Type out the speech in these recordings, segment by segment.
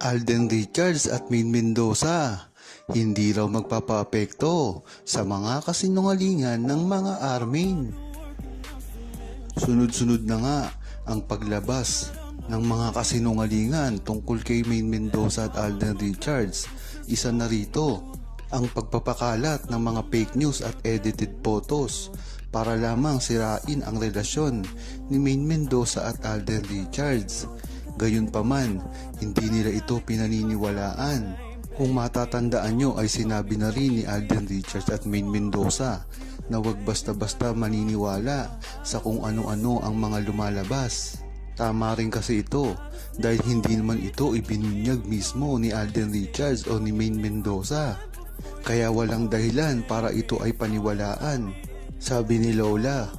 Alden Richards at Min Mendoza hindi raw magpapaapekto sa mga kasinungalingan ng mga Armin. Sunod-sunod na nga ang paglabas ng mga kasinungalingan tungkol kay Main Mendoza at Alden Richards. Isa na rito ang pagpapakalat ng mga fake news at edited photos para lamang sirain ang relasyon ni Main Mendoza at Alden Richards. Gayunpaman, hindi nila ito pinaniniwalaan. Kung matatandaan nyo ay sinabi na rin ni Alden Richards at Main Mendoza na wag basta-basta maniniwala sa kung ano-ano ang mga lumalabas. Tama rin kasi ito dahil hindi naman ito ibinunyag mismo ni Alden Richards o ni Main Mendoza. Kaya walang dahilan para ito ay paniwalaan. Sabi ni Lola,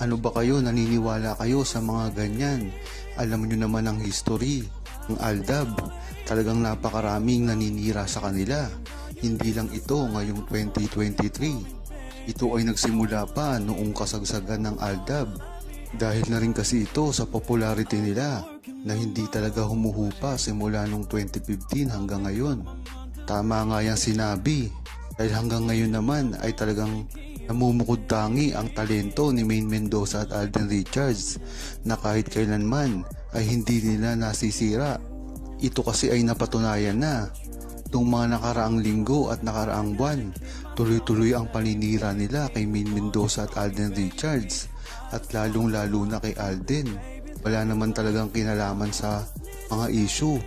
ano ba kayo naniniwala kayo sa mga ganyan? Alam nyo naman ang history ng Aldab. Talagang napakaraming naninira sa kanila. Hindi lang ito ngayong 2023. Ito ay nagsimula pa noong kasagsagan ng Aldab. Dahil na rin kasi ito sa popularity nila na hindi talaga humuhupa simula noong 2015 hanggang ngayon. Tama nga yung sinabi dahil hanggang ngayon naman ay talagang namumukod tangi ang talento ni Main Mendoza at Alden Richards na kahit kailanman ay hindi nila nasisira. Ito kasi ay napatunayan na Noong mga nakaraang linggo at nakaraang buwan, tuloy-tuloy ang paninira nila kay Main Mendoza at Alden Richards at lalong-lalo na kay Alden. Wala naman talagang kinalaman sa mga issue.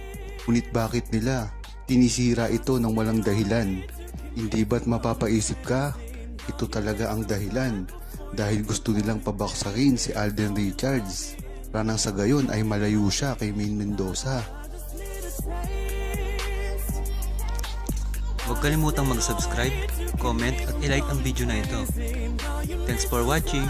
Ngunit bakit nila tinisira ito ng walang dahilan? Hindi ba't mapapaisip ka? Ito talaga ang dahilan dahil gusto nilang pabaksakin si Alden Richards para sa gayon ay malayo siya kay Main Mendoza. Huwag kalimutang mag-subscribe, comment at ilike ang video na ito. Thanks for watching!